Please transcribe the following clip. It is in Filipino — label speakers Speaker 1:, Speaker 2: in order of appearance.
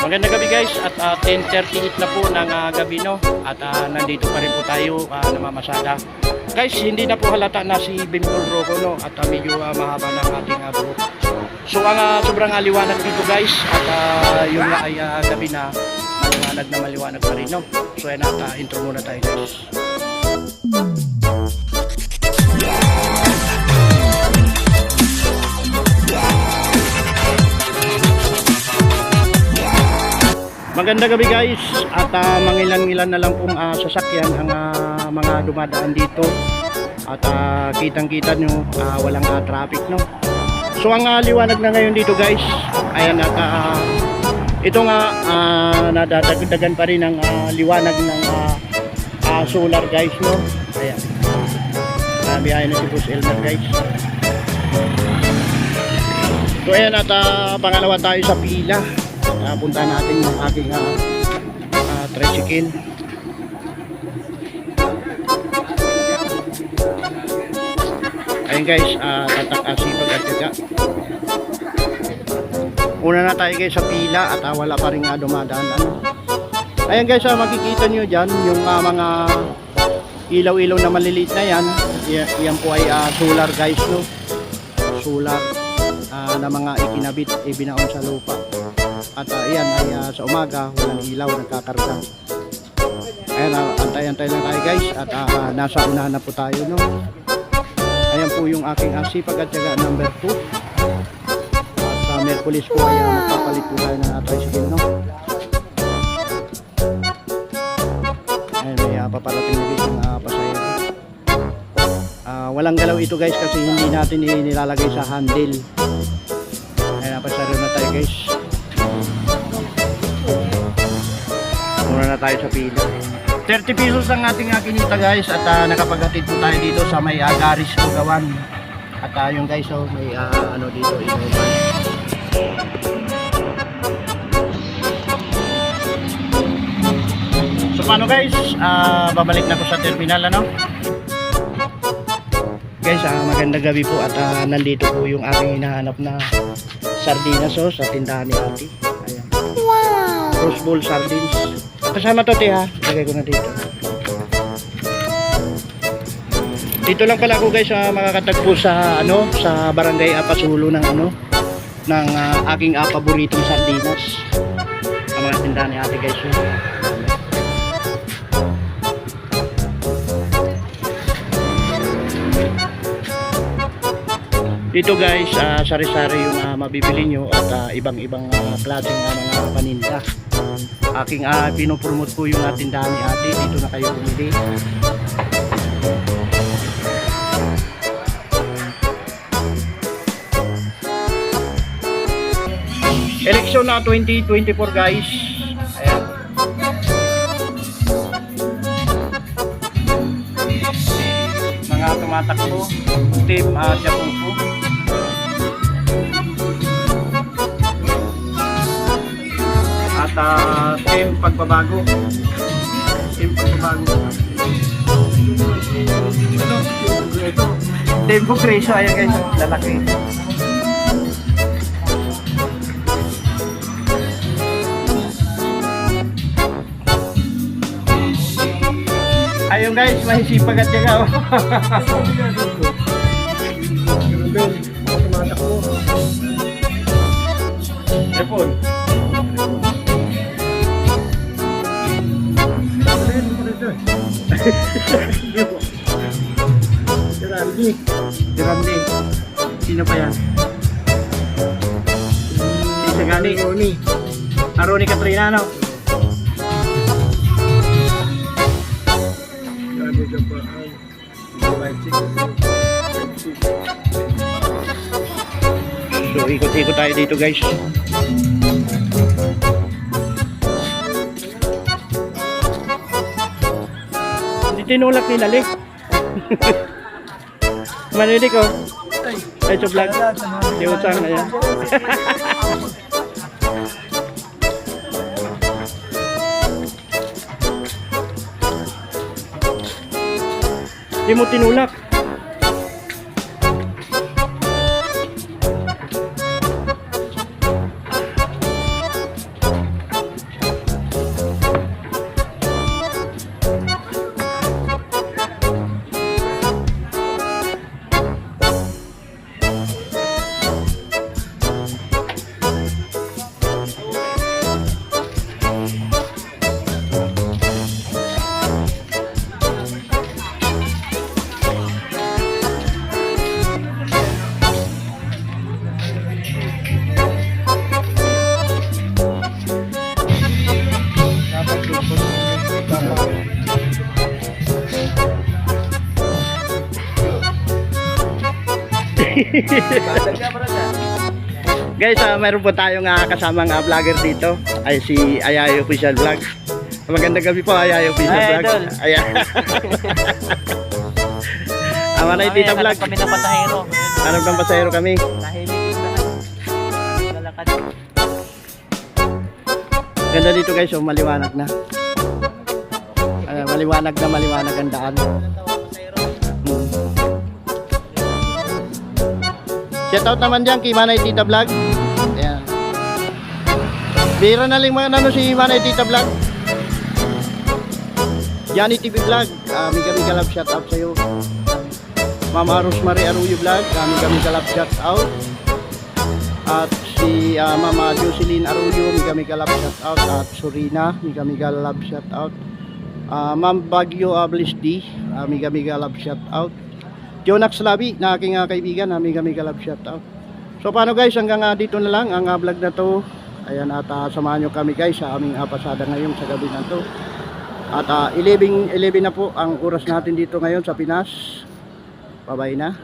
Speaker 1: Magandang gabi guys at ah, 10.38 na po ng ah, gabi no at ah, nandito pa rin po tayo ah, namamasada. Guys, hindi na po halata na si Bimol Rocco no at ah, medyo ah, mahaba ng ating uh, buhok. So ang ah, sobrang ah, liwanag dito guys at ah, yun nga ay ah, gabi na maliwanag na maliwanag pa rin no. So yan ah, intro muna tayo guys. Magandang gabi guys at uh, mangilan-ngilan na lang pong ah, sasakyan ang ah, mga dumadaan dito at ah, kitang-kita nyo ah, walang ah, traffic no. So ang ah, liwanag na ngayon dito guys ayan at ah, ito nga uh, nadadagdagan pa rin ang ah, liwanag ng ah, ah, solar guys no. Ayan. Uh, biyahe na si Boss Elmer guys. So ayan at ah, pangalawa tayo sa pila. Uh, punta natin yung aking uh, uh, tricycle. Ayun guys, uh, tatak at tiyaga. Una na tayo guys sa pila at uh, wala pa rin uh, dumadaan. Ano. Ayan guys, uh, makikita nyo dyan yung uh, mga ilaw-ilaw na maliliit na. Yan, yan po ay uh, solar guys no. Solar uh, na mga ikinabit, ibinaon sa lupa. At uh, yan ay uh, sa umaga, walang ilaw, nagkakarga. Ayan, uh, antay-antay lang tayo guys at uh, nasa unahan na po tayo no. Ayan po yung aking uh, sipag at syaga number 2. At sa Merkulis po ay uh, magpapalit po tayo ng uh, tricycle no. Ayan, may uh, paparating na guys yung uh, pasahero. Ah, walang galaw ito guys kasi hindi natin inilalagay sa handle. Ayan, napasaro na tayo guys. Tayo sa pila. 30 pesos ang ating uh, kinita guys at uh, nakapaghatid po tayo dito sa may uh, Garis Lugawan. At uh, yung guys oh, may ah, ano dito inuman. So paano guys? Ah, babalik na po sa terminal ano? Guys, ah, magandang gabi po at ah, nandito po yung aking hinahanap na sardinas oh, sa tindahan ni ate. Ayan. Wow! Rose bowl sardines. Kasama to, te ha. Lagay ko na dito. Dito lang pala ako guys sa makakatagpo sa ano sa barangay Apasulo ng ano ng ah, aking ah, paboritong sardinas. Ang mga tindahan ni ate guys. Yun. Dito guys, ah, sari-sari yung ah, mabibili nyo at ah, ibang-ibang uh, klaseng ah, mga paninda. Aking uh, pinopromote po yung uh, tindahan ni ate. Dito na kayo bumili. Eleksyon na 2024 guys. Tumatakbo. Team uh, Japupo. At uh, team pagbabago. Team pagbabago. Team Bukreso. Ayan guys. Lalaki. Ayun guys, mahisipag at yaga. Epon. Geraldi. Geraldi. Sino pa yan? Si Sagani. Roni. Ah, Roni Katrina, no? So ikot-ikot tayo dito guys. Hindi tinulak ni Lali. Manilig ko. Ay, sa vlog. Di na yan. Di mo tinulak. Guys, uh, meron po tayong uh, kasamang uh, vlogger dito. Ay si Ayay Official Vlogs. Magandang gabi po Ayay Official
Speaker 2: Ay,
Speaker 1: Vlogs. Ayan. Ang manay dito vlog.
Speaker 2: Kami ng pasahero.
Speaker 1: Hanap ng pasahero kami. Ganda dito guys, so maliwanag na. Maliwanag na maliwanag ang daan. Hmm. Shout out naman dyan kay Manay Tita Vlog. Ayan. Bira na lang mga ano si Manay Tita Vlog. Johnny TV Vlog. Uh, Mika Mika Love shout out sa'yo. Mama Rosemary Arroyo Vlog. Uh, Mika Mika Love shout out. At si ah, Mama Jocelyn Arroyo, Mika Mika Love shout out. At Surina, Mika Mika Love shout Ah, Ma'am Bagyo uh, Bliss D, uh, Mika Mika Love shout out. Jonax Labi, na aking ah, kaibigan, uh, Mika Love shout out. So paano guys, hanggang ah, dito na lang ang ah, vlog na to. Ayan at ah, samahan nyo kami guys sa aming ah, pasada ngayon sa gabi na to. At ah, 11, 11 na po ang oras natin dito ngayon sa Pinas. Bye-bye na.